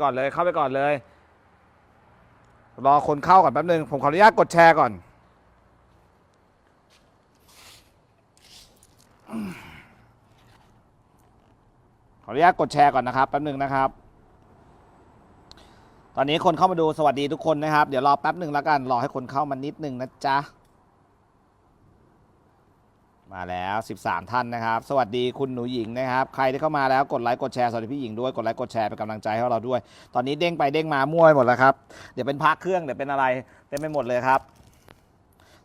กดไปก่อนเลย เข้าไปก่อนเลย รอคนเข้าก่อนแป๊บนึง ผมขออนุญาตกดแชร์ก่อน ขออนุญาตกดแชร์ก่อนนะครับแป๊บนึงนะครับ ตอนนี้คนเข้ามาดูสวัสดีทุกคนนะครับ เดี๋ยวรอแป๊บหนึ่งแล้วกัน รอให้คนเข้ามานิดหนึ่งนะจ๊ะ มาแล้ว 13 ท่านนะครับ สวัสดีคุณหนูหญิงนะครับ ใครที่เข้ามาแล้วกดไลค์กดแชร์สวัสดีพี่หญิงด้วยกดไลค์กดแชร์เป็นกำลังใจให้เราด้วย ตอนนี้เด้งไปเด้งมามั่วไปหมดแล้วครับ เดี๋ยวเป็นพักเครื่องเดี๋ยวเป็นอะไรเต็มไปหมดเลยครับ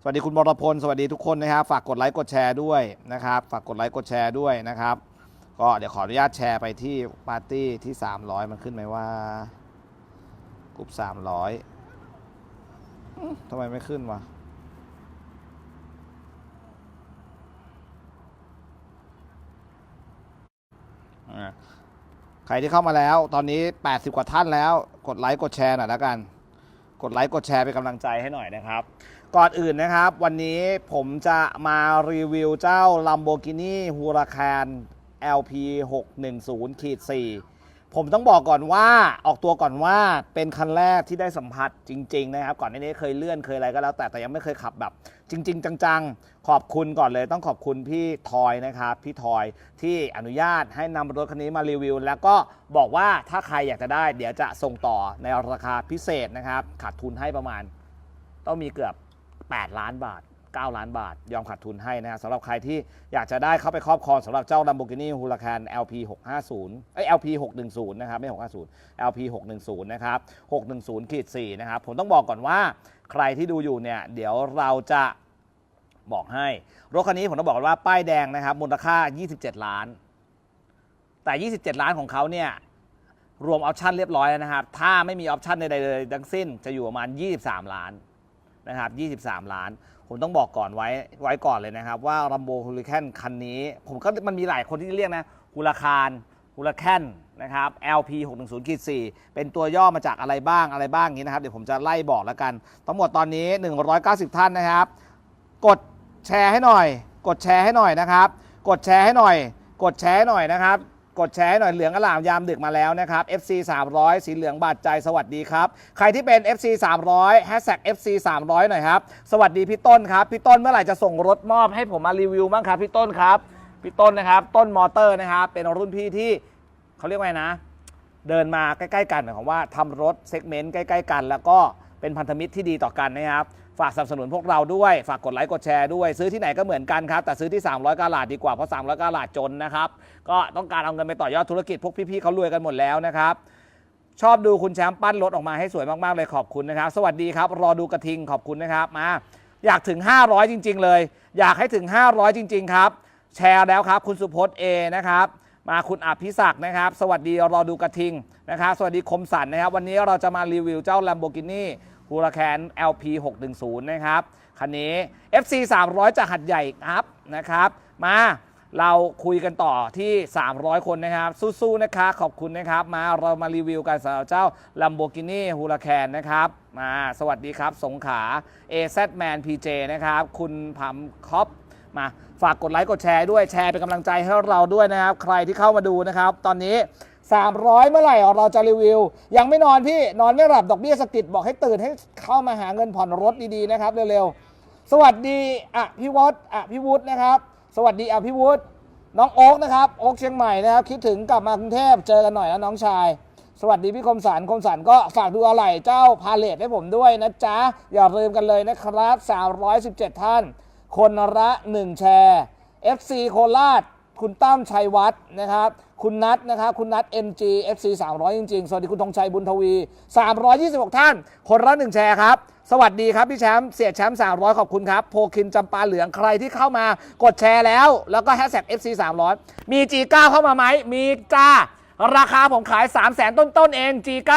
สวัสดีคุณบรพลสวัสดีทุกคนนะครับ ฝากกดไลค์กดแชร์ด้วยนะครับ ฝากกดไลค์กดแชร์ด้วยนะครับ ก็เดี๋ยวขออนุญาตแชร์ไปที่ปาร์ตี้ที่ 300 มันขึ้นไหมว่ากลุ่ม300ทำไมไม่ขึ้นวะ ใครที่เข้ามาแล้ว ตอนนี้ 80 กว่าท่านแล้ว กดไลค์กดแชร์หน่อยแล้วกัน กดไลค์กดแชร์เป็นกำลังใจให้หน่อยนะครับ ก่อนอื่นนะครับ วันนี้ผมจะมารีวิวเจ้า Lamborghini Huracan LP 610ขีด4 ผมต้องบอกก่อนว่าออกตัวก่อนว่าเป็นคันแรกที่ได้สัมผัสจริง ๆ นะครับ ก่อนหน้านี้เคยเลื่อนเคยอะไรก็แล้ว แต่แต่ยังไม่เคยขับแบบ จริง ๆ จังๆ ขอบคุณก่อนเลย ต้องขอบคุณพี่ทอยนะครับพี่ทอยที่อนุญาตให้นำรถคันนี้มารีวิว แล้วก็บอกว่าถ้าใครอยากจะได้ เดี๋ยวจะส่งต่อในราคาพิเศษนะครับขาดทุนให้ประมาณ ต้องมีเกือบ 8 ล้านบาท 9 ล้านบาท ยอมขาดทุนให้นะฮะสำหรับใครที่อยากจะได้เข้าไปครอบครองสำหรับเจ้า Lamborghini Huracan LP 650เอ้ย LP 610นะครับไม่ 650 LP 610นะครับ610ขีด4นะครับผมต้องบอกก่อนว่าใครที่ดูอยู่เนี่ยเดี๋ยวเราจะบอกให้ รถคันนี้ผมต้องบอกว่าป้ายแดงนะครับมูลค่า 27 ล้าน แต่ 27 ล้านของเขาเนี่ยรวมออปชั่นเรียบร้อยแล้วนะครับ ถ้าไม่มีออปชั่นใดๆเลยทั้งสิ้นจะอยู่ประมาณ 23 ล้านนะครับ 23 ล้าน ผมต้องบอกก่อนไว้ไว้ก่อนเลยนะครับ ว่า r ัมโบฮูลิแคนคันนี้ ผมก็มันมีหลายคนที่เรียกนะฮูลาคารฮูลาแคนนะครับ LP 610ขีด4เป็นตัวย่อมาจากอะไรบ้างอะไรบ้างอย่างนี้นะครับ เดี๋ยวผมจะไล่บอกแล้วกัน ทั้งหมดตอนนี้ 190 ท่านนะครับ กดแชร์ให้หน่อย กดแชร์ให้หน่อยนะครับ กดแชร์ให้หน่อย กดแชร์ให้หน่อยนะครับ กดแชร์หน่อยเหลืองอลามยามดึกมาแล้วนะครับ FC 300 สีเหลืองบาดใจสวัสดีครับ ใครที่เป็น FC 300 Hashtag FC 300 หน่อยครับ สวัสดีพี่ต้นครับ พี่ต้นเมื่อไหร่จะส่งรถมอบให้ผมมารีวิวบ้างครับพี่ต้นครับ พี่ต้นนะครับ ต้นมอเตอร์นะครับ เป็นรุ่นพี่ที่เขาเรียกว่าไงนะ เดินมาใกล้ ๆ กันหมายความว่าทำรถเซกเมนต์ใกล้ ๆ กัน แล้วก็เป็นพันธมิตรที่ดีต่อกันนะครับ ฝากสนับสนุนพวกเราด้วย ฝากกดไลค์กดแชร์ด้วย ซื้อที่ไหนก็เหมือนกันครับ แต่ซื้อที่ 300กาลาดดีกว่า เพราะ 300กาลาดจนนะครับ ก็ต้องการเอาเงินไปต่อยอดธุรกิจพวกพี่ๆเขารวยกันหมดแล้วนะครับ ชอบดูคุณแชมป์ปั้นรถออกมาให้สวยมากๆเลยขอบคุณนะครับ สวัสดีครับ รอดูกระทิงขอบคุณนะครับมาอยากถึง 500 จริง ๆ เลย อยากให้ถึง 500 จริง ๆ ครับ แชร์แล้วครับ คุณสุพจน์เอนะครับมาคุณอภิศักดิ์นะครับ สวัสดีรอดูกระทิงนะครับ สวัสดีคมสันนะครับ วันนี้เราจะมารีวิวเจ้า Lamborghini Huracan LP 610 นะครับ คันนี้ FC 300 จากหัดใหญ่ครับนะครับ มาเราคุยกันต่อที่ 300 คนนะครับ สู้ๆ นะคะ ขอบคุณนะครับ มาเรามารีวิวกันสำหรับเจ้า Lamborghini Huracan นะครับ มาสวัสดีครับ สงขา AZ Man PJ นะครับ คุณพัมคอปมาฝากกดไลค์กดแชร์ด้วยแชร์เป็นกำลังใจให้เราด้วยนะครับ ใครที่เข้ามาดูนะครับ ตอนนี้ 300 เมื่อไหร่เราจะรีวิว ยังไม่นอนพี่นอนไม่หลับดอกเบี้ยสะกิดบอกให้ตื่นให้เข้ามาหาเงินผ่อนรถดีๆนะครับเร็วๆ สวัสดีอะพี่วอดอะพี่วุฒินะครับ สวัสดีอะพี่วุฒิน้องโอ๊กนะครับโอ๊กเชียงใหม่นะครับ คิดถึงกลับมากรุงเทพเจอกันหน่อยนะน้องชาย สวัสดีพี่คมสันคมสันก็ฝากดูอะไหล่เจ้าพาเลทให้ผมด้วยนะจ๊ะอย่าลืมกันเลยนะครับ317 ท่าน คนละ1แชร์ FC โคราชคุณตั้มชัยวัฒน์นะครับ คุณนัทนะครับ คุณนัท MG FC 300 จริง ๆ สวัสดีคุณธงชัยบุญทวี 326 ท่าน คนละ1แชร์ครับ สวัสดีครับ พี่แชมป์เสียแชมป์300 ขอบคุณครับ โพคินจำปาเหลืองใครที่เข้ามากดแชร์แล้ว แล้วก็แฮชแท็ก FC 300 มี G9 เข้ามาไหม มีจ้า ราคาผมขาย 3 0 0แสนต้นๆเอง G9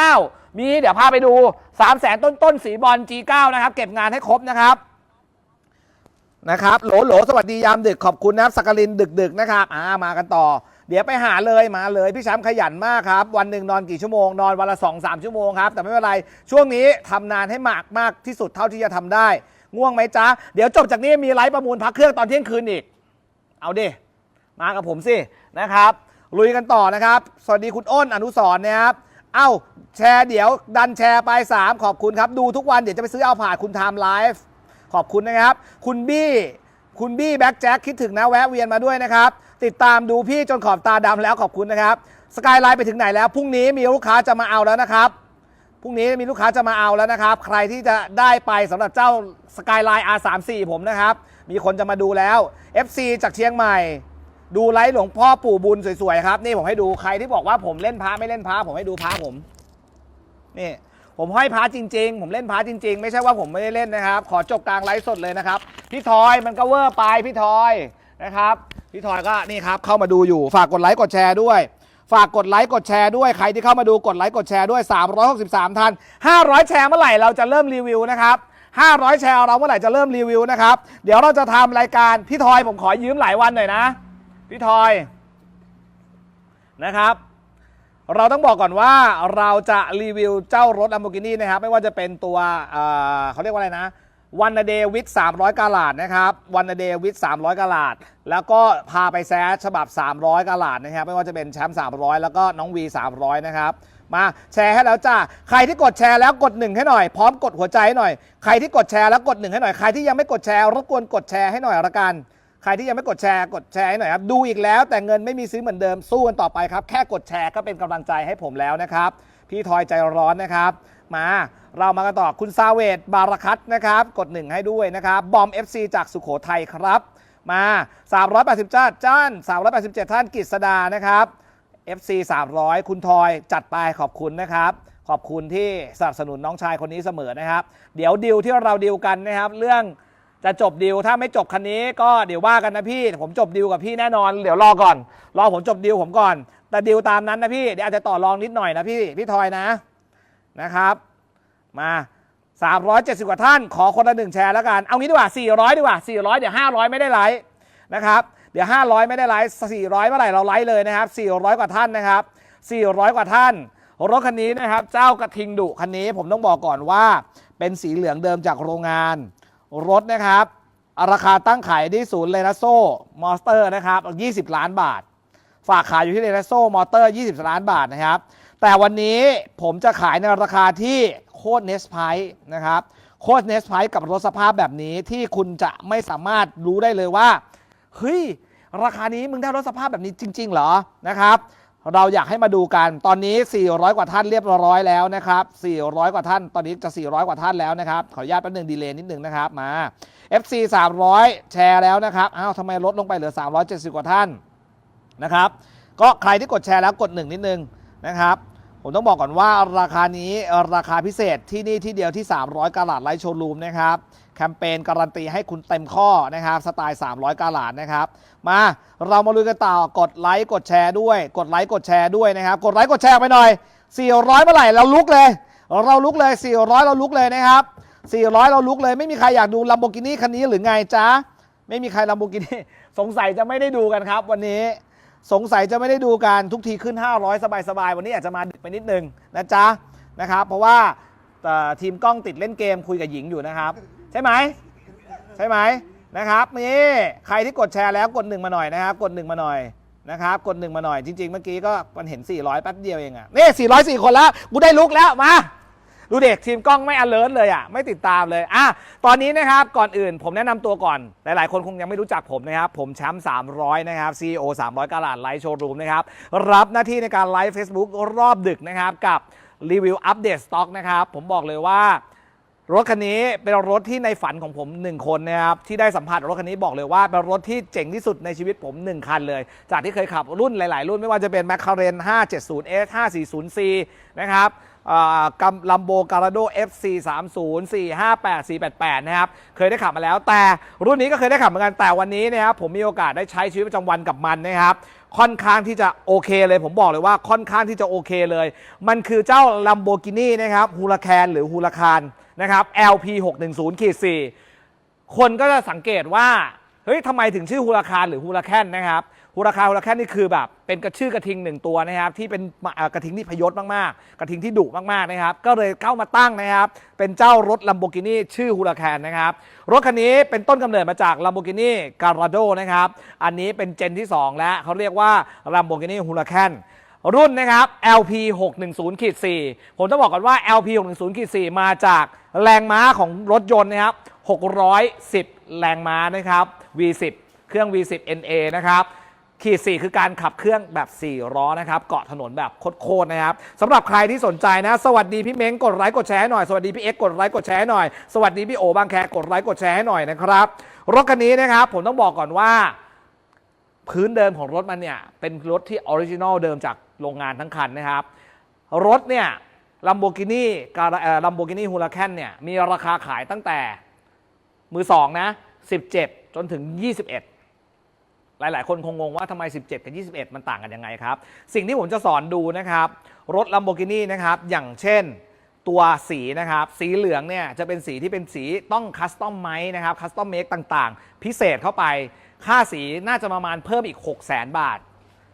มีเดี๋ยวพาไปดู 3 0 0แสนต้นๆสีบอล G9 นะครับเก็บงานให้ครบนะครับนะครับโหลโหลสวัสดียามดึกขอบคุณนะครับสักกลินดึกดึก ๆ นะครับอ่ามากันต่อ เดี๋ยวไปหาเลยมาเลยพี่แชมป์ขยันมากครับ วันหนึ่งนอนกี่ชั่วโมงนอนวันละ2อสชั่วโมงครับ แต่ไม่เป็นไร ช่วงนี้ทำนานให้มากมากที่สุดเท่าที่จะทำได้ ง่วงไหมจ๊ะ เดี๋ยวจบจากนี้มีไลฟ์ประมูลพักเครื่องตอนเที่ยงคืนอีก เอาดิมากับผมสินะครับ ลุยกันต่อนะครับ สวัสดีคุณอ้นอนุสรนะครับเอ้าแชร์เดี๋ยวดันแชร์ไป 3 ขอบคุณครับ ดูทุกวันเดี๋ยวจะไปซื้อเอาผ่านคุณไทม์ไลฟ์ขอบคุณนะครับ คุณบี้คุณบี้แบ็กแจ็คคิดถึงนะแวะเวียนมาด้วยนะครับ ติดตามดูพี่จนขอบตาดำแล้วขอบคุณนะครับสกายไลน์ไปถึงไหนแล้วพรุ่งนี้มีลูกค้าจะมาเอาแล้วนะครับพรุ่งนี้มีลูกค้าจะมาเอาแล้วนะครับ ใครที่จะได้ไปสำหรับเจ้าสกายไลน์ R34 ผมนะครับ มีคนจะมาดูแล้ว FC จากเชียงใหม่ ดูไลฟ์หลวงพ่อปู่บุญสวยๆครับ นี่ผมให้ดูใครที่บอกว่าผมเล่นพระไม่เล่นพระผมให้ดูพระผมนี่ผมห้อยพระจริง ๆ ผมเล่นพระจริง ๆ ไม่ใช่ว่าผมไม่ได้เล่นนะครับ ขอจบกลางไลฟ์สดเลยนะครับ พี่ทอยมันก็เวอร์ไปพี่ทอยนะครับ พี่ทอยก็นี่ครับเข้ามาดูอยู่ ฝากกดไลค์กดแชร์ด้วย ฝากกดไลค์กดแชร์ด้วยใครที่เข้ามาดูกดไลค์กดแชร์ด้วย 363ท่าน500 แชร์เมื่อไหร่เราจะเริ่มรีวิวนะครับ500 แชร์เราเมื่อไหร่จะเริ่มรีวิวนะครับ เดี๋ยวเราจะทำรายการพี่ทอยผมขอยืมหลายวันหน่อยนะ พี่ทอยนะครับ เราต้องบอกก่อนว่าเราจะรีวิวเจ้ารถ Lamborghini นะครับ ไม่ว่าจะเป็นตัวเเขาเรียกว่าอะไรนะ วันเดย์วิท300กาลาดนะครับวันเดย์วิท300กาลาด แล้วก็พาไปแซชฉบับ 300กาลาดนะครับ ไม่ว่าจะเป็นแชมป์300 แล้วก็น้องวี 300 นะครับ มาแชร์ให้แล้วจ้า ใครที่กดแชร์แล้วกดหนึ่งให้หน่อย พร้อมกดหัวใจให้หน่อย ใครที่กดแชร์แล้วกดหนึ่งให้หน่อย ใครที่ยังไม่กดแชร์รบกวนกดแชร์ให้หน่อยละกัน ใครที่ยังไม่กดแชร์กดแชร์ให้หน่อยครับ ดูอีกแล้วแต่เงินไม่มีซื้อเหมือนเดิม สู้กันต่อไปครับ แค่กดแชร์ก็เป็นกำลังใจให้ผมแล้วนะครับ พี่ทอยใจร้อนนะครับ มา เรามากันต่อคุณซาเวตบาราคัตนะครับ กดหนึ่งให้ด้วยนะครับ บอม FC จากสุโขทัยครับ มา 380จ้าจ้าน387 ท่านกฤษดานะครับ FC 300 คุณทอยจัดไปขอบคุณนะครับ ขอบคุณที่สนับสนุนน้องชายคนนี้เสมอนะครับ เดี๋ยวดิวที่เราดิวกันนะครับ เรื่องจะจบดิวถ้าไม่จบคันนี้ก็เดี๋ยวว่ากันนะพี่ ผมจบดิวกับพี่แน่นอน เดี๋ยวรอก่อน รอผมจบดิวผมก่อน แต่ดิวตามนั้นนะพี่เดี๋ยวอาจจะต่อรองนิดหน่อยนะพี่พี่ทอยนะนะครับ มา 370 กว่าท่านขอคนละหนึ่งแชร์แล้วกัน เอางี้ดีกว่า 400 ดีกว่า 400 เดี๋ยว 500 ไม่ได้ไลฟ์นะครับ เดี๋ยว 500 ไม่ได้ไลฟ์400 เมื่อไหร่เราไลฟ์เลยนะครับ 400 กว่าท่านนะครับ 400 กว่าท่าน รถคันนี้นะครับ เจ้ากระทิงดุคันนี้ผมต้องบอกก่อนว่า เป็นสีเหลืองเดิมจากโรงงาน รถนะครับ ราคาตั้งขายที่ศูนย์เลนาโซมอสเตอร์นะครับ 20 ล้านบาท ฝากขายอยู่ที่เรนโซมอเตอร์ 20 ล้านบาทนะครับ แต่วันนี้ผมจะขายในราคาที่ โคตรเนสไพนะครับโคตรเนสไพกับรถสภาพแบบนี้ที่คุณจะไม่สามารถรู้ได้เลยว่าเฮ้ยราคานี้มึงได้รถสภาพแบบนี้จริง ๆ เหรอนะครับเราอยากให้มาดูกันตอนนี้ 400 กว่าท่านเรียบร้อยแล้วนะครับ 400 กว่าท่าน ตอนนี้จะ 400 กว่าท่านแล้วนะครับ ขออนุญาตแป๊บนึงดีเลย์นิดนึงนะครับมา FC 300 แชร์แล้วนะครับ อ้าวทำไมลดลงไปเหลือ 370 กว่าท่านนะครับ ก็ใครที่กดแชร์แล้วกดหนึ่งนิดนึงนะครับ ผมต้องบอกก่อนว่าราคานี้ราคาพิเศษที่นี่ที่เดียวที่ 300กาลาดไลท์โชว์รูมนะครับแคมเปญการันตีให้คุณเต็มข้อนะครับสไตล์ 300กาลาดนะครับมาเรามาลุยกันต่อกดไลค์กดแชร์ด้วย กดไลค์กดแชร์ด้วยนะครับกดไลค์กดแชร์ไปหน่อย 400 เมื่อไหร่เราลุกเลย เราลุกเลย 400 เราลุกเลยนะครับ 400 เราลุกเลยไม่มีใครอยากดูลัมโบกินี่คันนี้หรือไงจ๊ะไม่มีใครลัมโบกินี่สงสัยจะไม่ได้ดูกันครับ วันนี้ สงสัยจะไม่ได้ดูกันทุกทีขึ้น 500 สบายๆ วันนี้อาจจะมาดึกไปนิดนึงนะจ๊ะนะครับ เพราะว่าเอ่ทีมกล้องติดเล่นเกมคุยกับหญิงอยู่นะครับ ใช่ไหมใช่ไหมนะครับนี่ใครที่กดแชร์แล้วกดหนึ่งมาหน่อยนะครับ กดหนึ่งมาหน่อยนะครับ กดหนึ่งมาหน่อยจริง ๆ เมื่อกี้ก็มันเห็น 400 แป๊บเดียวเองอะนี่404 คนแล้วกูได้ลุกแล้วมา ดูเด็กทีมกล้องไม่ alert เลยอะไม่ติดตามเลยอะตอนนี้นะครับก่อนอื่นผมแนะนำตัวก่อน หลาย ๆ คนคงยังไม่รู้จักผมนะครับ ผมแชมป์300 นะครับ CEO 300กาลาดไลฟ์โชว์รูมนะครับ รับหน้าที่ในการไลฟ์ Facebook รอบดึกนะครับ กับรีวิวอัปเดตสต็อกนะครับ ผมบอกเลยว่า รถคันนี้เป็นรถที่ในฝันของผม 1 คนนะครับที่ได้สัมผัสรถคันนี้บอกเลยว่าเป็นรถที่เจ๋งที่สุดในชีวิตผม 1 คันเลย จากที่เคยขับรุ่นหลาย ๆ รุ่นไม่ว่าจะเป็น McLaren 570S 540C นะครับกัมลัมโบการาโด FC 30 458 488 นะครับ เคยได้ขับมาแล้ว แต่รุ่นนี้ก็เคยได้ขับเหมือนกัน แต่วันนี้นะครับผมมีโอกาสได้ใช้ชีวิตประจำวันกับมันนะครับ ค่อนข้างที่จะโอเคเลย ผมบอกเลยว่าค่อนข้างที่จะโอเคเลย มันคือเจ้า Lamborghini นะครับฮูลาแคนหรือฮูลาคาน นะครับ LP 610ขีด4คนก็จะสังเกตว่าเฮ้ยทำไมถึงชื่อฮูลาคารหรือฮูลาแคนนะครับฮูลาคารฮูลาแคนนี่คือแบบเป็นกระชื่อกระทิงหนึ่งตัวนะครับ ที่เป็นกระทิงที่พยศมากๆ กระทิงที่ดุมากๆนะครับ ก็เลยเข้ามาตั้งนะครับ เป็นเจ้ารถ Lamborghini ชื่อฮูลาแคนนะครับ รถคันนี้เป็นต้นกำเนิดมาจาก Lamborghini Gallardo นะครับ อันนี้เป็นเจนที่ 2 แล้วเขาเรียกว่า Lamborghini Huracan รุ่น รุ่นนะครับ LP 610ขีด4ผมต้องบอกก่อนว่า LP 610ขีด4มาจากแรงม้าของรถยนต์นะครับ 610 แรงม้านะครับ V10 เครื่อง V10 NA นะครับขีด 4 คือการขับเครื่องแบบ 4 ล้อนะครับ เกาะถนนแบบโคตรๆนะครับสำหรับใครที่สนใจนะ สวัสดีพี่เม้งกดไลค์กดแชร์หน่อย สวัสดีพี่เอ็กซ์กดไลค์กดแชร์ให้หน่อย สวัสดีพี่โอบางแคกดไลค์กดแชร์ให้หน่อยนะครับ รถคันนี้นะครับ ผมต้องบอกก่อนว่า พื้นเดิมของรถมันเนี่ย เป็นรถที่ออริจินอลเดิมจาก โรงงานทั้งคันนะครับ รถเนี่ยลัมโบกินี่การลัมโบกินี่ฮูลาแคนเนี่ยมีราคาขายตั้งแต่มือสองนะ17 จนถึง 21 หลาย ๆ คนคงงงว่าทำไม 17 กับ 21 มันต่างกันยังไงครับ สิ่งที่ผมจะสอนดูนะครับ รถ Lamborghini นะครับ อย่างเช่นตัวสีนะครับ สีเหลืองเนี่ยจะเป็นสีที่เป็นสีต้องคัสตอมไมนะครับ คัสตอมเมคต่างๆ พิเศษเข้าไป ค่าสีน่าจะประมาณเพิ่มอีก 6 0 0 0 0 0 บาท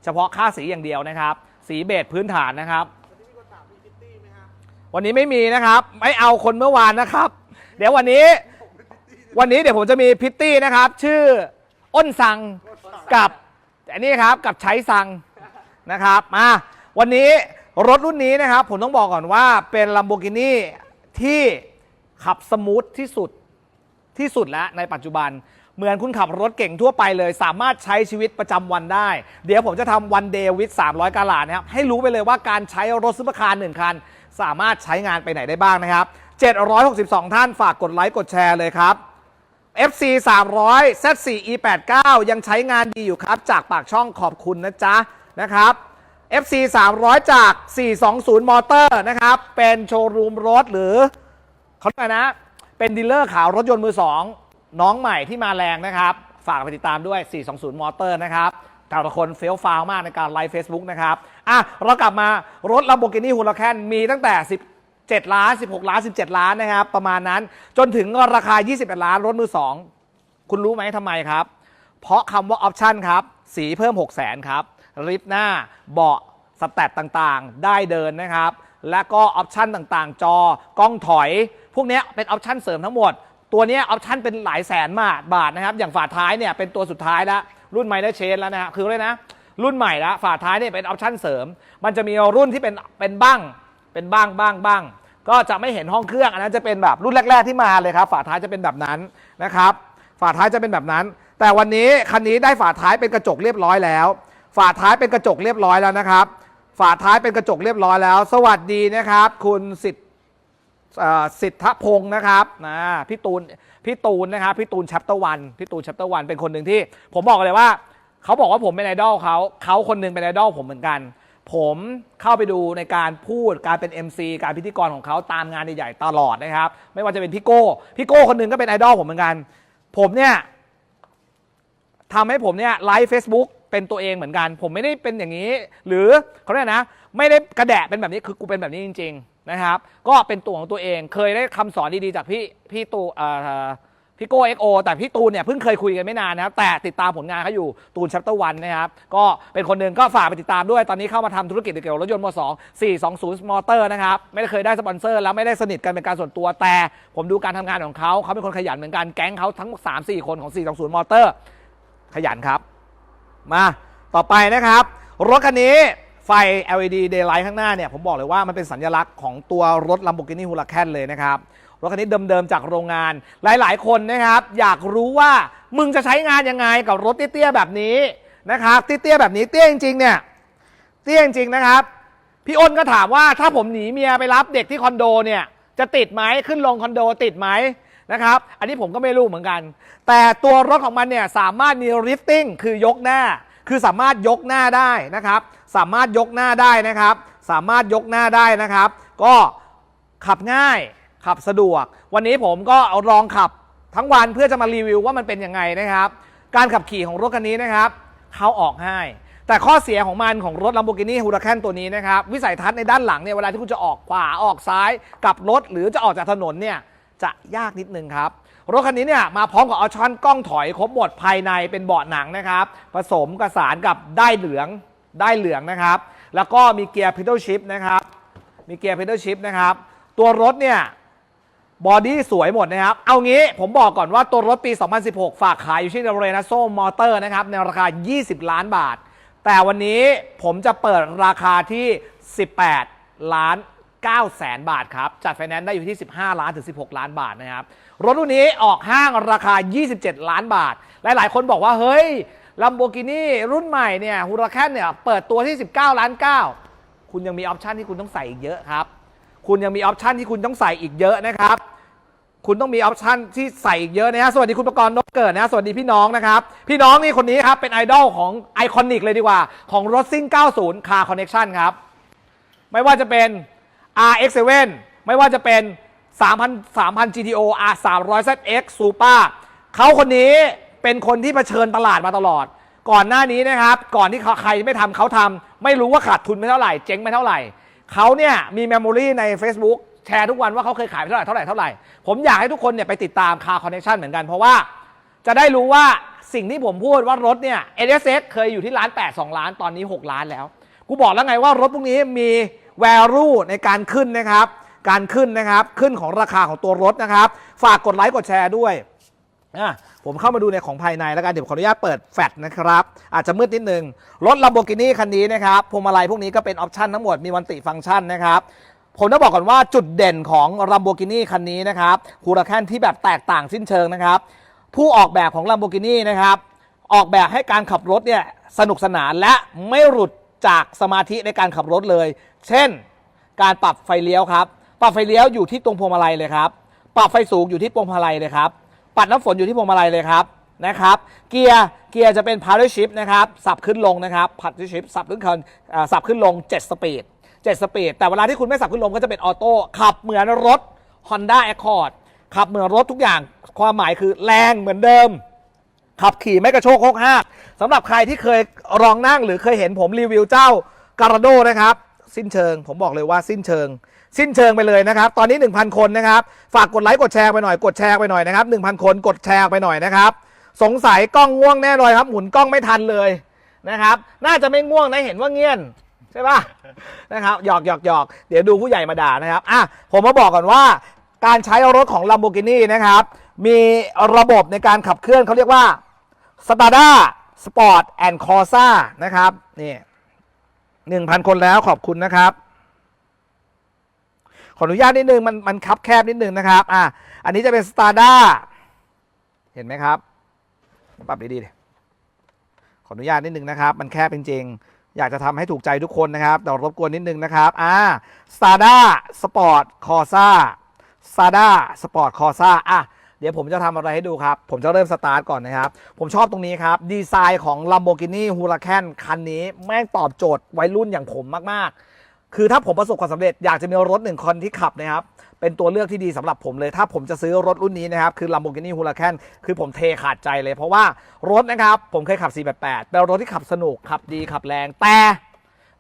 เฉพาะค่าสีอย่างเดียวนะครับ สีเบจพื้นฐานนะครับ วันนี้ไม่มีนะครับ ไม่เอาคนเมื่อวานนะครับ เดี๋ยววันนี้ วันนี้เดี๋ยวผมจะมีพิตตี้นะครับ ชื่ออ้นสังกับอันนี้ครับกับใช้สังนะครับมาวันนี้รถรุ่นนี้นะครับ ผมต้องบอกก่อนว่าเป็น Lamborghini ที่ขับสมูทที่สุดที่สุดแล้วในปัจจุบัน เหมือนคุณขับรถเก่งทั่วไปเลย สามารถใช้ชีวิตประจำวันได้ เดี๋ยวผมจะทำวันเดวิด300 กาลาดนะครับ ให้รู้ไปเลยว่าการใช้รถซุปเปอร์คาร์หนึ่งคัน สามารถใช้งานไปไหนได้บ้างนะครับ 762 ท่านฝากกดไลค์กดแชร์เลยครับ FC 300 Z4 E 89 ยังใช้งานดีอยู่ครับ จากปากช่องขอบคุณนะจ๊ะนะครับ FC 300 จาก 420 มอเตอร์นะครับ เป็นโชว์รูมรถหรือเขาเรียกอะไรนะ เป็นดีลเลอร์ขาวรถยนต์มือ2 น้องใหม่ที่มาแรงนะครับ ฝากไปติดตามด้วย 420 มอเตอร์นะครับแต่ละคนเฟลฟาวมากในการไลฟ์ Facebook นะครับ อะ เรากลับมารถ Lamborghini Huracan มีตั้งแต่ 17 ล้าน 16 ล้าน 17 ล้านนะครับ ประมาณนั้นจนถึงราคา 21 ล้านรถมือ 2 คุณรู้ไหมทำไมครับ เพราะคำว่าออปชันครับ สีเพิ่ม6 0 0 0 0 0ครับ ริบหน้าเบาะสแตทต่างๆ ได้เดินนะครับ และก็ออปชันต่างๆ จอกล้องถอย พวกนี้เป็นออปชันเสริมทั้งหมด ตัวนี้ออปชันเป็นหลายแสนบาทบาทนะครับ อย่างฝาท้ายเนี่ยเป็นตัวสุดท้ายแล้ว รุ่นไมเนอร์เชนแล้วนะครับคือเลยนะ รุ่นใหม่แล้วฝาท้ายเนี่ยเป็นออปชันเสริม มันจะมีรุ่นที่เป็นเป็นบ้าง เป็นบ้างบ้างบ้างก็จะไม่เห็นห้องเครื่อง อันนั้นจะเป็นแบบรุ่นแรก ๆที่มาเลยครับ ฝาท้ายจะเป็นแบบนั้นนะครับ ฝาท้ายจะเป็นแบบนั้น แต่วันนี้คันนี้ได้ฝาท้ายเป็นกระจกเรียบร้อยแล้ว ฝาท้ายเป็นกระจกเรียบร้อยแล้วนะครับ ฝาท้ายเป็นกระจกเรียบร้อยแล้ว สวัสดีนะครับ คุณสิทธ สิทธพงศ์นะครับนะพี่ตูนพี่ตูนนะครับพี่ตูนชัปเตอร์วันพี่ตูนชัปเตอร์วันเป็นคนหนึ่งที่ ผมบอกเลยว่าเขาบอกว่าผมเป็นไอดอลเขาเขาคนหนึ่งเป็นไอดอลผมเหมือนกัน ผมเข้าไปดูในการพูดการเป็น MC การพิธีกรของเขาตามงานใหญ่ๆตลอดนะครับ ไม่ว่าจะเป็นพี่โก้พี่โก้คนหนึ่งก็เป็นไอดอลผมเหมือนกัน ผมเนี่ยทำให้ผมเนี่ยไลฟ์เฟซบุ๊กเป็นตัวเองเหมือนกัน ผมไม่ได้เป็นอย่างนี้ หรือเขาเรียกนะ ไม่ได้กระแดะเป็นแบบนี้คือกูเป็นแบบนี้จริง ๆ นะครับ ก็เป็นตัวของตัวเองเคยได้คำสอนดีๆ จากพี่พี่ตูเอ่อพี่โก้เอ็กโอแต่พี่ตูนเนี่ยเพิ่งเคยคุยกันไม่นานนะครับ แต่ติดตามผลงานเขาอยู่ตูนชัปเตอร์วันนะครับ ก็เป็นคนหนึ่งก็ฝากไปติดตามด้วย ตอนนี้เข้ามาทำธุรกิจเกี่ยวกับรถยนต์มสอง420มอเตอร์นะครับ ไม่ได้เคยได้สปอนเซอร์ แล้วไม่ได้สนิทกันเป็นการส่วนตัวแต่ ผมดูการทำงานของเขาเขาเป็นคนขยันเหมือนกันแก๊งเขาทั้ง3-4คนของ420มอเตอร์ขยันครับ มาต่อไปนะครับ รถคันนี้ ไฟ LED daylight ข้างหน้าเนี่ย ผมบอกเลยว่ามันเป็นสัญลักษณ์ของตัวรถ Lamborghini Huracan เลยนะครับ รถคันนี้เดิมๆจากโรงงาน หลายๆ คนนะครับ อยากรู้ว่ามึงจะใช้งานยังไงกับรถเตี้ยๆแบบนี้นะครับเตี้ยๆแบบนี้เตี้ยจริงๆเนี่ยเตี้ยจริงๆนะครับ พี่อ้นก็ถามว่าถ้าผมหนีเมียไปรับเด็กที่คอนโดเนี่ยจะติดไหมขึ้นลงคอนโดติดไหมนะครับ อันนี้ผมก็ไม่รู้เหมือนกัน แต่ตัวรถของมันเนี่ยสามารถมี lifting คือยกหน้า คือสามารถยกหน้าได้นะครับ สามารถยกหน้าได้นะครับ สามารถยกหน้าได้นะครับ ก็ขับง่ายขับสะดวก วันนี้ผมก็เอาลองขับทั้งวันเพื่อจะมารีวิวว่ามันเป็นยังไงนะครับ การขับขี่ของรถคันนี้นะครับเขาออกง่ายแต่ข้อเสียของมันของรถ Lamborghini Huracan ตัวนี้นะครับ วิสัยทัศน์ในด้านหลังเนี่ยเวลาที่คุณจะออกขวาออกซ้ายกลับรถ หรือจะออกจากถนนเนี่ยจะยากนิดนึงครับ รถคันนี้เนี่ยมาพร้อมกับออปชั่นกล้องถอยครบหมดภายในเป็นเบาะหนังนะครับ ผสมกระสานกับได้เหลืองได้เหลืองนะครับ แล้วก็มีเกียร์ pedal shift นะครับ มีเกียร์ pedal shift นะครับ ตัวรถเนี่ยบอดี้สวยหมดนะครับ เอางี้ผมบอกก่อนว่าตัวรถปี 2016 ฝากขายอยู่ที่เรนาโซมอเตอร์นะครับ ในราคา 20 ล้านบาท แต่วันนี้ผมจะเปิดราคาที่ 18 ล้าน 9แสนบาทครับ จัดไฟแนนซ์ได้อยู่ที่ 15 ล้านถึง 16 ล้านบาทนะครับ รถรุ่นนี้ออกห้างราคา 27 ล้านบาท หลาย ๆ คนบอกว่าเฮ้ย Lamborghini รุ่นใหม่เนี่ยฮูราแคนเนี่ยเปิดตัวที่ 19 ล้าน 9 คุณยังมีออปชันที่คุณต้องใส่อีกเยอะครับ คุณยังมีออปชันที่คุณต้องใส่อีกเยอะนะครับ คุณต้องมีออปชันที่ใส่อีกเยอะนะฮะ สวัสดีคุณประกรณ์นกเกิดนะ สวัสดีพี่น้องนะครับ พี่น้องนี่คนนี้ครับ เป็นไอดอลของไอคอนิกเลยดีกว่า ของรถซิ่ง 90 Car Connection ครับ ไม่ว่าจะเป็น RX7 ไม่ว่าจะเป็น 3,000 3,000 GTO R 300 ZX Super เขาคนนี้เป็นคนที่เผชิญตลาดมาตลอด ก่อนหน้านี้นะครับ ก่อนที่ใครไม่ทำเขาทำไม่รู้ว่าขาดทุนไปเท่าไหร่ เจ๊งไปเท่าไหร่ เขาเนี่ยมีเมมโมรีใน Facebook แชร์ทุกวันว่าเขาเคยขายไปเท่าไหร่เท่าไหร่เท่าไหร่ ผมอยากให้ทุกคนเนี่ยไปติดตาม Car Connection เหมือนกันเพราะว่าจะได้รู้ว่าสิ่งที่ผมพูดว่ารถเนี่ย NSX เคยอยู่ที่ล้าน8 2 ล้านตอนนี้ 6 ล้านแล้ว กูบอกแล้วไงว่ารถพวกนี้มี value ในการขึ้นนะครับ การขึ้นนะครับ ขึ้นของราคาของตัวรถนะครับ ฝากกดไลค์กดแชร์ด้วยอะผมเข้ามาดูในของภายในแล้วกันเดี๋ยวขออนุญาตเปิดแฟลชนะครับ อาจจะมืดนิดนึง รถ Lamborghini คันนี้นะครับพวงมาลัยพวกนี้ก็เป็นออปชันทั้งหมดมีวันติฟังก์ชันนะครับผมต้องบอกก่อนว่าจุดเด่นของ Lamborghini คันนี้นะครับคูราแคนที่แบบแตกต่างสิ้นเชิงนะครับ ผู้ออกแบบของ Lamborghini นะครับ ออกแบบให้การขับรถเนี่ยสนุกสนานและไม่หลุดจากสมาธิในการขับรถเลย เช่น การปรับไฟเลี้ยวครับ ปรับไฟเลี้ยวอยู่ที่ตรงพวงมาลัยเลยครับ ปรับไฟสูงอยู่ที่พวงมาลัยเลยครับ ปัดน้ำฝนอยู่ที่พวงมาลัยเลยครับนะครับ เกียร์เกียร์จะเป็น paddle shift นะครับสับขึ้นลงนะครับ paddle shift สับขึ้นคนสับขึ้นลง 7 สปีด7สปีดแต่เวลาที่คุณไม่สับขึ้นลงก็จะเป็นออโต้ขับเหมือนรถ Honda Accord ขับเหมือนรถทุกอย่างความหมายคือแรงเหมือนเดิม ขับขี่ไม่กระโชกโคกห้ากสำหรับใครที่เคยลองนั่งหรือเคยเห็นผมรีวิวเจ้าการาโดนะครับ สิ้นเชิง ผมบอกเลยว่าสิ้นเชิง สิ้นเชิงไปเลยนะครับ ตอนนี้ 1,000 คนนะครับ ฝากกดไลค์กดแชร์ไปหน่อย กดแชร์ไปหน่อยนะครับ1,000 คนกดแชร์ไปหน่อยนะครับ สงสัยกล้องง่วงแน่นอนครับ หมุนกล้องไม่ทันเลยนะครับ น่าจะไม่ง่วงนะเห็นว่าเงียนใช่ป่ะนะครับหยอกหยอกหยอกเดี๋ยวดูผู้ใหญ่มาด่านะครับอะผมมาบอกก่อนว่า การใช้รถของ Lamborghini นะครับ มีระบบในการขับเคลื่อนเขาเรียกว่า s t a d a Sport and Corsa นะครับนี่ หนึ่งพันคนแล้วขอบคุณนะครับ ขออนุญาตนิดนึงมันมันคับแคบนิดนึงนะครับอะอันนี้จะเป็น s t a d a เห็นไหมครับปรับดีๆดิขออนุญาตนิดนึงนะครับ มันแคบจริงๆ อยากจะทำให้ถูกใจทุกคนนะครับ แต่รบกวนนิดนึงนะครับ อ่า s t a d a Sport Corsa s t a d a Sport Corsa อะ ดี๋ยวผมจะทำอะไรให้ดูครับ ผมจะเริ่มสตาร์ทก่อนนะครับ ผมชอบตรงนี้ครับ ดีไซน์ของ Lamborghini Huracan คันนี้ แม่งตอบโจทย์วัยรุ่นอย่างผมมาก ๆ คือถ้าผมประสบความสำเร็จอยากจะมีรถหนึ่งคันที่ขับนะครับ เป็นตัวเลือกที่ดีสำหรับผมเลย ถ้าผมจะซื้อรถรุ่นนี้นะครับ คือ Lamborghini Huracan คือผมเทขาดใจเลย เพราะว่ารถนะครับ ผมเคยขับ 488 เป็นรถที่ขับสนุกขับดีขับแรงแต่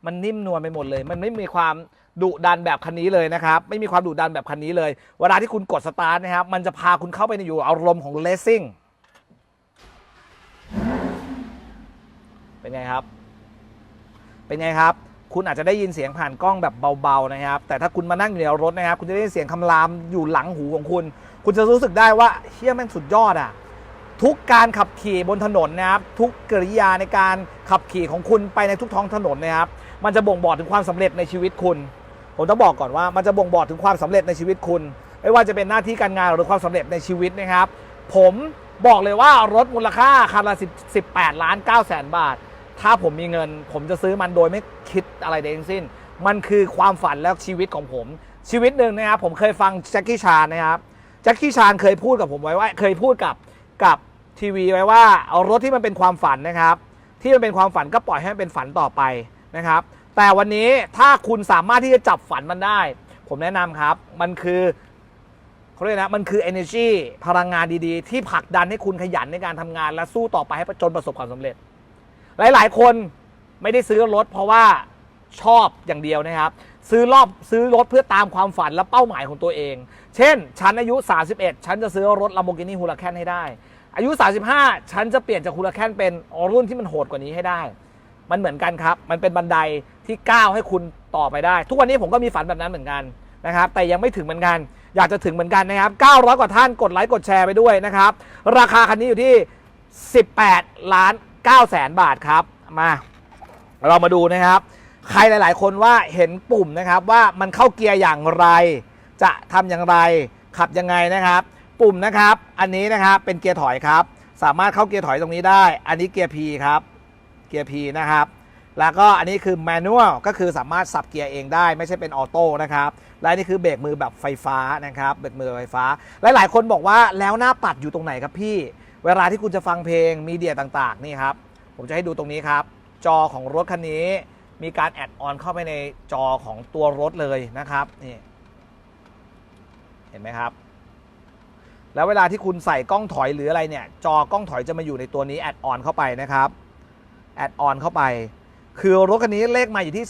มันนิ่มนวลไปหมดเลย มันไม่มีความ ดุดันแบบคันนี้เลยนะครับ ไม่มีความดุดันแบบคันนี้เลย เวลาที่คุณกดสตาร์ทนะครับ มันจะพาคุณเข้าไปในอยู่อารมณ์ของเลสซิ่งเป็นไงครับ เป็นไงครับ คุณอาจจะได้ยินเสียงผ่านกล้องแบบเบาๆนะครับ แต่ถ้าคุณมานั่งอยู่ในรถนะครับ คุณจะได้ยินเสียงคำรามอยู่หลังหูของคุณ คุณจะรู้สึกได้ว่าเชี่ยแม่งสุดยอดอะทุกการขับขี่บนถนนนะครับ ทุกกริยาในการขับขี่ของคุณไปในทุกท้องถนนนะครับ มันจะบ่งบอกถึงความสำเร็จในชีวิตคุณ ผมต้องบอกก่อนว่ามันจะบ่งบอกถึงความสำเร็จในชีวิตคุณ ไม่ว่าจะเป็นหน้าที่การงานหรือความสำเร็จในชีวิตนะครับ ผมบอกเลยว่ารถมูลค่าคันละ10 18ล้าน9แสนบาท ถ้าผมมีเงิน ผมจะซื้อมันโดยไม่คิดอะไรใดทั้งสิ้น มันคือความฝันและชีวิตของผม ชีวิตหนึ่งนะครับผมเคยฟังแจ็คกี้ชานนะครับแจ็คกี้ชานเคยพูดกับผมไว้ว่าเคยพูดกับกับทีวีไว้ว่าเอารถที่มันเป็นความฝันนะครับ ที่มันเป็นความฝันก็ปล่อยให้มันเป็นฝันต่อไปนะครับ แต่วันนี้ถ้าคุณสามารถที่จะจับฝันมันได้ ผมแนะนำครับ มันคือเขาเรียกนะมันคือ energy พลังงานดีๆ ที่ผลักดันให้คุณขยันในการทำงาน และสู้ต่อไปให้จนประสบความสำเร็จ หลายๆ คนไม่ได้ซื้อรถเพราะว่าชอบอย่างเดียวนะครับ ซื้อรอบซื้อรถเพื่อตามความฝันและเป้าหมายของตัวเอง เช่น ฉันอายุ 31 ฉันจะซื้อรถ Lamborghini Huracan ให้ได้ อายุ 35 ฉันจะเปลี่ยนจาก Huracan เป็นรุ่นที่มันโหดกว่านี้ให้ได้ มันเหมือนกันครับ มันเป็นบันไดที่ก้าวให้คุณต่อไปได้ ทุกวันนี้ผมก็มีฝันแบบนั้นเหมือนกันนะครับ แต่ยังไม่ถึงเหมือนกัน อยากจะถึงเหมือนกันนะครับ 900 กว่าท่านกดไลค์กดแชร์ไปด้วยนะครับ ราคาคันนี้อยู่ที่ 18 ล้าน9แสนบาทครับ มา เรามาดูนะครับ ใครหลาย ๆ คนว่าเห็นปุ่มนะครับว่ามันเข้าเกียร์อย่างไร จะทำอย่างไร ขับยังไงนะครับ ปุ่มนะครับ อันนี้นะครับเป็นเกียร์ถอยครับ สามารถเข้าเกียร์ถอยตรงนี้ได้ อันนี้เกียร์ P ครับ เกียร์ P นะครับ แล้วก็อันนี้คือแมนนวลก็คือสามารถสับเกียร์เองได้ไม่ใช่เป็นออโต้นะครับ และนนี่คือเบรกมือแบบไฟฟ้านะครับเบรกมือไฟฟ้า หลายๆ คนบอกว่าแล้วหน้าปัดอยู่ตรงไหนครับพี่ เวลาที่คุณจะฟังเพลงมีเดียต่างๆนี่ครับผมจะให้ดูตรงนี้ครับ จอของรถคันนี้มีการแอดออนเข้าไปในจอของตัวรถเลยนะครับนี่เห็นไหมครับ แล้วเวลาที่คุณใส่กล้องถอยหรืออะไรเนี่ย จอกล้องถอยจะมาอยู่ในตัวนี้แอดออนเข้าไปนะครับ แอดออนเข้าไป คือรถคันนี้เลขมาอยู่ที่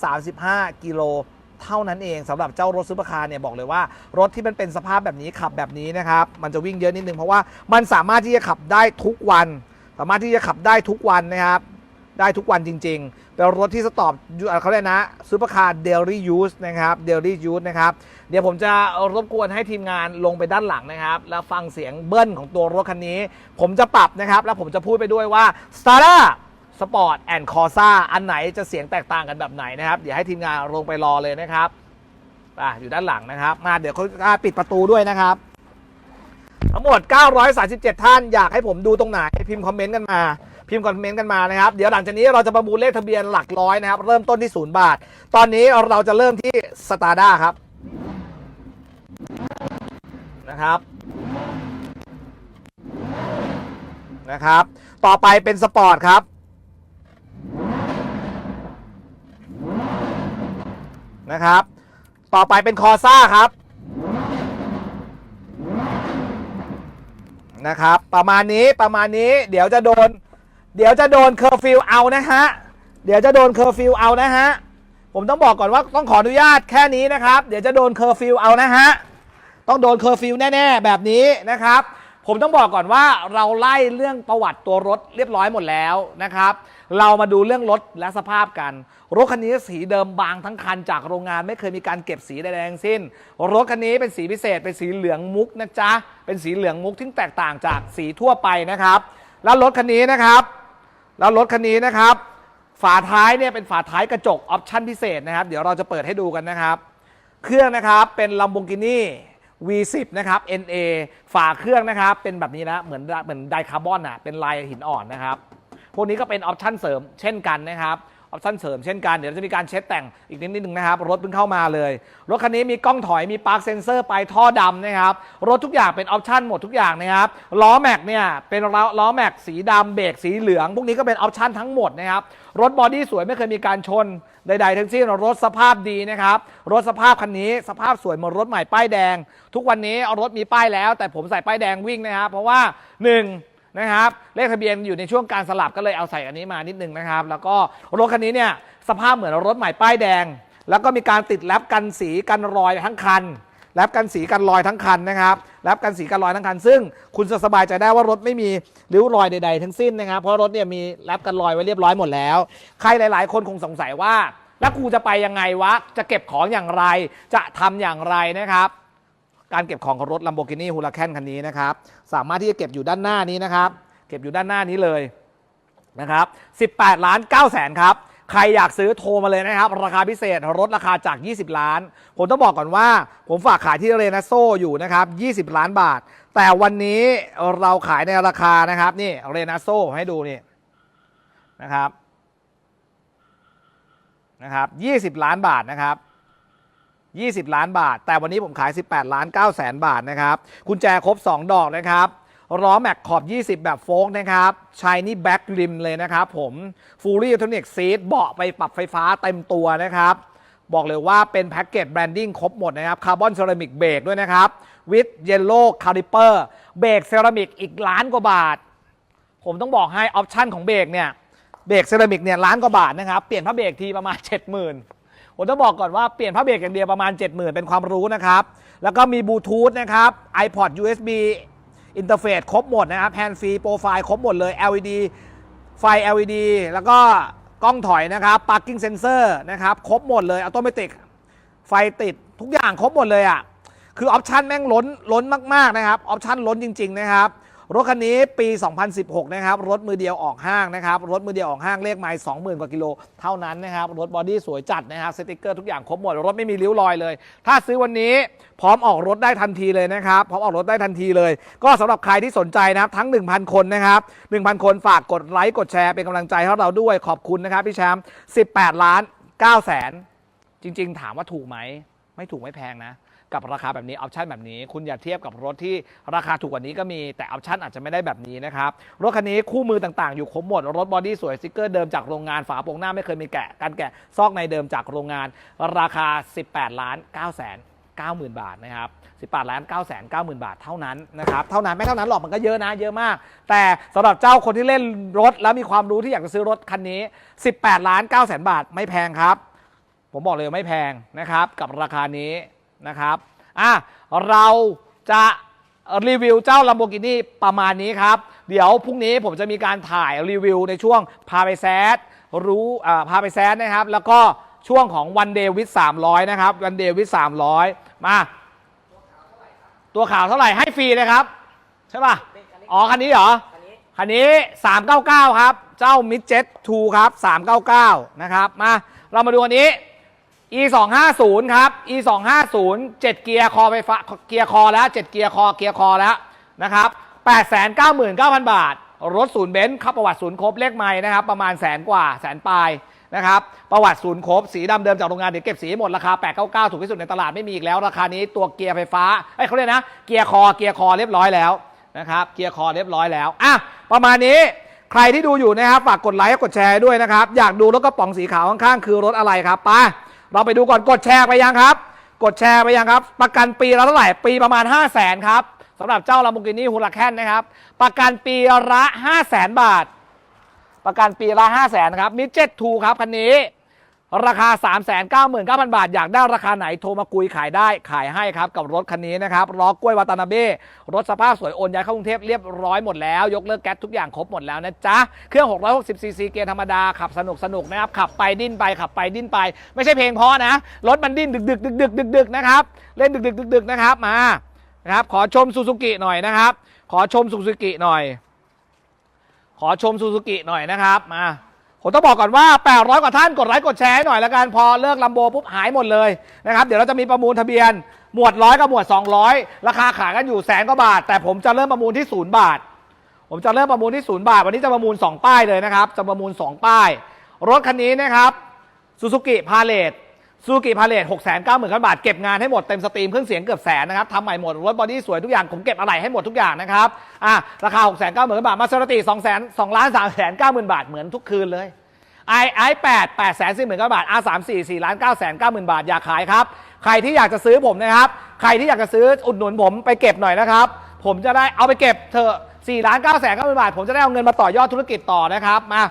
25,335 กิโลเท่านั้นเองสำหรับเจ้ารถซุปเปอร์คาร์เนี่ยบอกเลยว่ารถที่มันเป็นสภาพแบบนี้ขับแบบนี้นะครับมันจะวิ่งเยอะนิดนึงเพราะว่ามันสามารถที่จะขับได้ทุกวัน สามารถที่จะขับได้ทุกวันนะครับ ได้ทุกวันจริงๆ เป็นรถที่สตอบเขาเรียกนะซูเปอร์คาร์เดลี่ยูสนะครับเดลี่ยูสนะครับ เดี๋ยวผมจะรบกวนให้ทีมงานลงไปด้านหลังนะครับ แล้วฟังเสียงเบิ้ลของตัวรถคันนี้ ผมจะปรับนะครับ แล้วผมจะพูดไปด้วยว่า s t a r a Sport and Corsa อันไหนจะเสียงแตกต่างกันแบบไหนนะครับ เดี๋ยวให้ทีมงานลงไปรอเลยนะครับอะอยู่ด้านหลังนะครับ มาเดี๋ยวเขาปิดประตูด้วยนะครับ ทั้งหมด 937 ท่านอยากให้ผมดูตรงไหนพิมพ์คอมเมนต์กันมา พิมพ์คอมเมนต์กันมานะครับ เดี๋ยวหลังจากนี้เราจะประมูลเลขทะเบียนหลักร้อยนะครับ เริ่มต้นที่ศูนย์บาท ตอนนี้เราจะเริ่มที่สตาร์ด้าครับนะครับนะครับ ต่อไปเป็นสปอร์ตครับนะครับ ต่อไปเป็นคอซ่าครับนะครับ ประมาณนี้ประมาณนี้เดี๋ยวจะโดน เดี๋ยวจะโดนเคอร์ฟิวเอานะฮะ เดี๋ยวจะโดนเคอร์ฟิวเอานะฮะ ผมต้องบอกก่อนว่าต้องขออนุญาตแค่นี้นะครับ เดี๋ยวจะโดนเคอร์ฟิวเอานะฮะ ต้องโดนเคอร์ฟิวแน่ๆ แบบนี้นะครับ ผมต้องบอกก่อนว่าเราไล่เรื่องประวัติตัวรถเรียบร้อยหมดแล้วนะครับ เรามาดูเรื่องรถและสภาพกัน รถคันนี้สีเดิมบางทั้งคันจากโรงงานไม่เคยมีการเก็บสีใดๆทั้งสิ้น รถคันนี้เป็นสีพิเศษเป็นสีเหลืองมุกนะจ๊ะ เป็นสีเหลืองมุกที่แตกต่างจากสีทั่วไปนะครับ แล้วรถคันนี้นะครับ แล้วรถคันนี้นะครับ ฝาท้ายเนี่ยเป็นฝาท้ายกระจกออปชั่นพิเศษนะครับ เดี๋ยวเราจะเปิดให้ดูกันนะครับ เครื่องนะครับเป็น Lamborghini V10 นะครับ NA ฝาเครื่องนะครับ เป็นแบบนี้นะเหมือนเหมือนไดคาร์บอนอะเป็นลายหินอ่อนนะครับ พวกนี้ก็เป็นออปชั่นเสริมเช่นกันนะครับ ออปชั่นเสริมเช่นกัน เดี๋ยวจะมีการเช็ดแต่งอีกนิดนิดนึงนะครับ รถเพิ่งเข้ามาเลย รถคันนี้มีกล้องถอยมีปาร์คเซนเซอร์ไปท่อดำนะครับ รถทุกอย่างเป็นออปชั่นหมดทุกอย่างนะครับ ล้อแม็กเนี่ยเป็นล้อล้อแม็กสีดำเบรกสีเหลือง พวกนี้ก็เป็นออปชั่นทั้งหมดนะครับ รถบอดี้สวยไม่เคยมีการชนใดๆทั้งสิ้นรถสภาพดีนะครับ รถสภาพคันนี้สภาพสวยเหมือนรถใหม่ป้ายแดง ทุกวันนี้เอารถมีป้ายแล้ว แต่ผมใส่ป้ายแดงวิ่งนะครับเพราะว่า 1 นะครับ เลขทะเบียนอยู่ในช่วงการสลับก็เลยเอาใส่อันนี้มานิดนึงนะครับ แล้วก็รถคันนี้เนี่ยสภาพเหมือนรถใหม่ป้ายแดง แล้วก็มีการติดแรปกันสีกันรอยทั้งคันแรปกันสีกันรอยทั้งคันนะครับแรปกันสีกันรอยทั้งคัน ซึ่งคุณจะสบายใจได้ว่ารถไม่มีริ้วรอยใด ๆ ทั้งสิ้นนะครับ เพราะรถเนี่ยมีแรปกันรอยไว้เรียบร้อยหมดแล้ว ใครหลาย ๆ คนคงสงสัยว่า แล้วกูจะไปยังไงวะ จะเก็บของอย่างไร จะทำอย่างไรนะครับ การเก็บของของรถ Lamborghini Huracan คันนี้นะครับ สามารถที่จะเก็บอยู่ด้านหน้านี้นะครับ เก็บอยู่ด้านหน้านี้เลยนะครับ 18 ล้าน9แสนครับ ใครอยากซื้อโทรมาเลยนะครับ ราคาพิเศษลดราคาจาก 20 ล้าน ผมต้องบอกก่อนว่า ผมฝากขายที่เรนัโซอยู่นะครับ 20 ล้านบาท แต่วันนี้เราขายในราคานะครับนี่เรนัโซให้ดูนี่นะครับนะครับ 20 ล้านบาทนะครับ 20 ล้านบาท แต่วันนี้ผมขาย 18 ล้าน9แสนบาทนะครับกุญแจครบ 2 ดอกนะครับล้อแม็กขอบ 20 แบบโฟกนะครับชายนี่แบ็กริมเลยนะครับผมฟูลี่อิเล็กทอนิกซีทเบาะไปปรับไฟฟ้าเต็มตัวนะครับบอกเลยว่าเป็นแพ็กเกจแบรนดิ้งครบหมดนะครับคาร์บอนเซรามิกเบรกด้วยนะครับวิดเยลโล่คาลิเปอร์เบรกเซรามิกอีกล้านกว่าบาท ผมต้องบอกให้ออปชั่นของเบรกเนี่ยเบรกเซรามิกเนี่ยล้านกว่าบาทนะครับ เปลี่ยนผ้าเบรกทีประมาณ 70,000 ผมต้องบอกก่อนว่าเปลี่ยนผ้าเบรกอย่างเดียวประมาณ 70,000 เป็นความรู้นะครับ แล้วก็มีบลูทูธนะครับ iPod USB อินเทอร์เฟซครบหมดนะครับแฮนด์ฟรีโปรไฟล์ครบหมดเลย LED ไฟ LED แล้วก็กล้องถอยนะครับ parking sensor นะครับครบหมดเลยอัตโนมัติไฟติดทุกอย่างครบหมดเลยอะคือออปชันแม่งล้นล้นมากๆนะครับออปชันล้นจริง ๆ นะครับ รถคันนี้ปี 2016 นะครับ รถมือเดียวออกห้างนะครับ รถมือเดียวออกห้างเลขไมล์20,000 กว่ากิโล เท่านั้นนะครับ รถบอดี้สวยจัดนะครับสติกเกอร์ทุกอย่างครบหมด รถไม่มีริ้วรอยเลย ถ้าซื้อวันนี้พร้อมออกรถได้ทันทีเลยนะครับ พร้อมออกรถได้ทันทีเลย ก็สำหรับใครที่สนใจนะครับ ทั้ง 1,000 คนนะครับ 1,000 คนฝากกดไลค์กดแชร์เป็นกำลังใจให้เราด้วยขอบคุณนะครับพี่แชมป์18 ล้าน9แสนจริง ๆ ถามว่าถูกไหมไม่ถูกไม่แพงนะ กับราคาแบบนี้ออปชันแบบนี้ คุณอย่าเทียบกับรถที่ราคาถูกกว่านี้ก็มีแต่ออปชันอาจจะไม่ได้แบบนี้นะครับ รถคันนี้คู่มือต่างๆ อยู่ครบหมด รถบอดี้สวยสติกเกอร์เดิมจากโรงงานฝาโปร่งหน้าไม่เคยมีแกะการแกะซอกในเดิมจากโรงงาน ราคา 18 ล้าน9แสน90,000 บาทนะครับ18ล้าน9แสน90,000 บาทเท่านั้นนะครับเท่านั้นไม่เท่านั้นหรอกมันก็เยอะนะเยอะมาก แต่สำหรับเจ้าคนที่เล่นรถแล้วมีความรู้ที่อยากจะซื้อรถคันนี้ 18ล้าน9แสนบาทไม่แพงครับ ผมบอกเลยไม่แพงนะครับกับราคานี้ นะครับอะเราจะรีวิวเจ้า Lamborghini ประมาณนี้ครับ เดี๋ยวพรุ่งนี้ผมจะมีการถ่ายรีวิวในช่วงพาไปแซดรู้อ่าพาไปแซดนะครับ แล้วก็ช่วงของวันเดวิด300 นะครับวันเดวิด300 มาตัวขาวเท่าไหร่ให้ฟรีเลยครับ ใช่ป่ะ อ๋อ คันนี้เหรอ คันนี้ 399 ครับ เจ้า m i d j e t 2ครับ 399 นะครับ มา เรามาดูอันนี้ e 2 5 0ครับ e 2 5 0 7เกียร์คอไฟฟ้าเกียร์คอแล้ว7เกียร์คอเกียร์คอแล้วนะครับ899,000 บาท รถศูนย์เบนซ์ขับประวัติศูนย์ครบเลขไม้นะครับประมาณแสนกว่าแสนปลายนะครับประวัติศูนย์ครบสีดำเดิมจากโรงงานเดี๋ยวเก็บสีให้หมดราคา 899 ถูกที่สุดในตลาดไม่มีอีกแล้ว ราคานี้ตัวเกียร์ไฟฟ้าเอ้ยเขาเรียกนะเกียร์คอเกียร์คอเรียบร้อยแล้วนะครับเกียร์คอเรียบร้อยแล้วอะประมาณนี้ใครที่ดูอยู่นะครับฝากกดไลค์กดแชร์ด้วยนะครับอยากดูรถกระป๋องสีขาวข้างๆคือรถอะไรครับไป เราไปดูก่อนกดแชร์ไปยังครับ กดแชร์ไปยังครับ ประกันปีละเท่าไหร่ปีประมาณ 5 0 0แสนครับสำหรับเจ้า Lamborghini Huracan นะครับ ประกันปีละ 5 0 0แสนบาท ประกันปีละ 5 0 0แสนครับมิเจ็ตทูครับคันนี้ ราคา 3 9 9 0 0 0 บาท อยากได้ราคาไหนโทรมาคุยขายได้ขายให้ครับ กับรถคันนี้นะครับล้อกล้วย วาตานาเบ้รถสภาพสวยโอนย้ายเข้ากรุงเทพเรียบร้อยหมดแล้ว ยกเลิกแก๊สทุกอย่างครบหมดแล้วนะจ๊ะ เครื่อง 660ซีซีเกียร์ธรรมดา ขับสนุกสนุกนะครับ ขับไปดิ้นไปขับไปดิ้นไป ไม่ใช่เพลงเพราะนะ รถมันดิ้นดึกดึกดึกดึกดึกดึกนะครับเล่นดึกดึกดึกดึกนะครับมานะครับขอชมซูซูกิหน่อยนะครับ ขอชมซูซูกิหน่อย ขอชมซูซูกิหน่อยนะครับมา ผมต้องบอกก่อนว่า 800 กว่าท่านกดไลค์กดแชร์ให้หน่อยละกันพอเลิกลัมโบปุ๊บหายหมดเลยนะครับเดี๋ยวเราจะมีประมูลทะเบียนหมวดร้อยกับหมวด 200 ราคาขายกันอยู่แสนกว่าบาท แต่ผมจะเริ่มประมูลที่ศูนย์บาท ผมจะเริ่มประมูลที่ศูนย์บาท วันนี้จะประมูล 2 ป้ายเลยนะครับจะประมูล 2 ป้าย รถคันนี้นะครับซูซูกิพาเลต ซูกิพาเลต6 9 0 0 0 0บาท เก็บงานให้หมดเต็มสตรีมเครื่องเสียงเกือบแสนนะครับทำใหม่หมดรถบอดี้สวยทุกอย่าง ผมเก็บอะไรให้หมดทุกอย่างนะครับอะราคา6 9 0 0 0 0บาทมาสเตอร์ตี2 0 0 0 2ล้าน3แสน9 0,000บาทเหมือนทุกคืนเลยไอไอแปดแปดแสนสี่หมื่นเก้าบาทอาสามสี่สี่ล้านเก้าแสนเก้าหมื่นบาท อยากขายครับ ใครที่อยากจะซื้อผมนะครับ ใครที่อยากจะซื้ออุดหนุนผมไปเก็บหน่อยนะครับ ผมจะได้เอาไปเก็บเถอะสี่ล้านเก้าแสนเก้าหมื่นบาท ผมจะได้เอาเงินมาต่อยอดธุรกิจต่อนะครับ มา